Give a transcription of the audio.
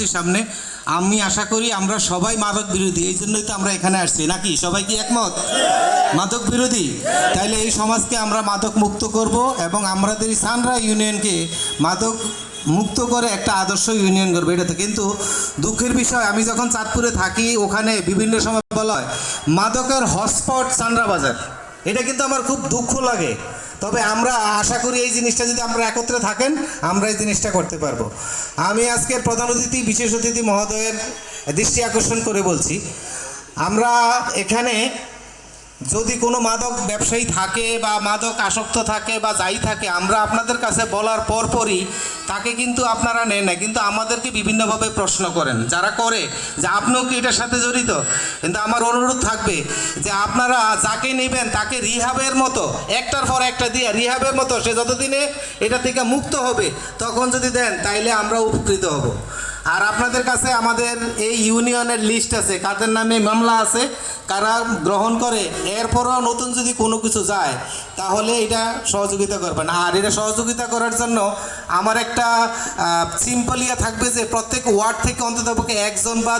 আসছি সামনে। আমি আশা করি আমরা সবাই মাদক বিরোধী, এই জন্যই তো আমরা এখানে আসছি। নাকি? সবাই কি একমত? মাদক বিরোধী? তাইলে এই সমাজকে আমরা মাদক মুক্ত করব এবং আমাদের সানরা ইউনিয়নকে মাদক মুক্ত করে একটা আদর্শ ইউনিয়ন করবে এটাতে কিন্তু দুঃখের বিষয়, আমি যখন চাঁদপুরে থাকি, ওখানে বিভিন্ন সময় বলা হয়, মাদকের হটস্পট সানরা বাজার। এটা কিন্তু আমার খুব দুঃখ লাগে। তবে আমরা আশা করি এই জিনিসটা যদি আমরা একত্রে থাকেন, আমরা এই জিনিসটা করতে পারব। আমি আজকে প্রধান অতিথি, বিশেষ অতিথি মহোদয়ের দৃষ্টি আকর্ষণ করে বলছি, আমরা এখানে যদি কোনো মাদক ব্যবসায়ী থাকে বা মাদক আসক্ত থাকে বা যাই থাকে, আমরা আপনাদের কাছে বলার পরপরই তাকে কিন্তু আপনারা নেন না কিন্তু আমাদেরকে বিভিন্নভাবে প্রশ্ন করেন। যারা করে, যে আপনিও কি এটার সাথে জড়িত? কিন্তু আমার অনুরোধ থাকবে যে আপনারা যাকে নেবেন তাকে রিহাবের মতো, একটার পর একটা দিয়ে রিহাবের মতো, সে যতদিনে এটা থেকে মুক্ত হবে, তখন যদি দেন, তাইলে আমরা উপকৃত হব। আর আপনাদের কাছে আমাদের এই ইউনিয়নের লিস্ট আছে। কাদের নামে মামলা আছে, কারা গ্রহণ করে, এরপরও নতুন যদি কোনো কিছু যায়, তাহলে এটা সহযোগিতা করবেন। আর এটা সহযোগিতা করার জন্য আমার একটা সিম্পল ইয়ে থাকবে যে প্রত্যেক ওয়ার্ড থেকে অন্ততপক্ষে একজন বা